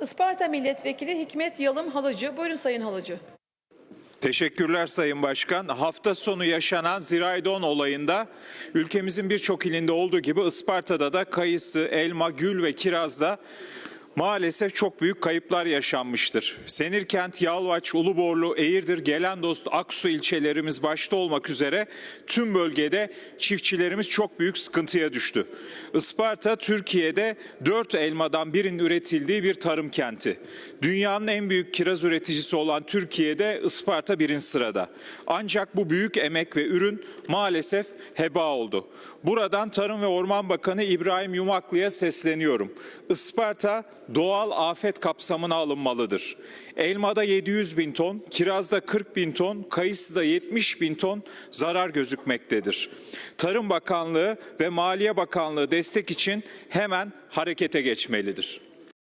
Isparta Milletvekili Hikmet Yalım Halıcı. Buyurun Sayın Halıcı. Teşekkürler Sayın Başkan. Hafta sonu yaşanan Ziraydon olayında ülkemizin birçok ilinde olduğu gibi Isparta'da da kayısı, elma, gül ve kirazda maalesef çok büyük kayıplar yaşanmıştır. Senirkent, Yalvaç, Uluborlu, Eğirdir, Gelendost, Aksu ilçelerimiz başta olmak üzere tüm bölgede çiftçilerimiz çok büyük sıkıntıya düştü. Isparta Türkiye'de 4 elmadan birinin üretildiği bir tarım kenti. Dünyanın en büyük kiraz üreticisi olan Türkiye'de Isparta birinci sırada. Ancak bu büyük emek ve ürün maalesef heba oldu. Buradan Tarım ve Orman Bakanı İbrahim Yumaklı'ya sesleniyorum. Isparta doğal afet kapsamına alınmalıdır. Elmada 700 bin ton, kirazda 40 bin ton, kayısıda 70 bin ton zarar gözükmektedir. Tarım Bakanlığı ve Maliye Bakanlığı destek için hemen harekete geçmelidir.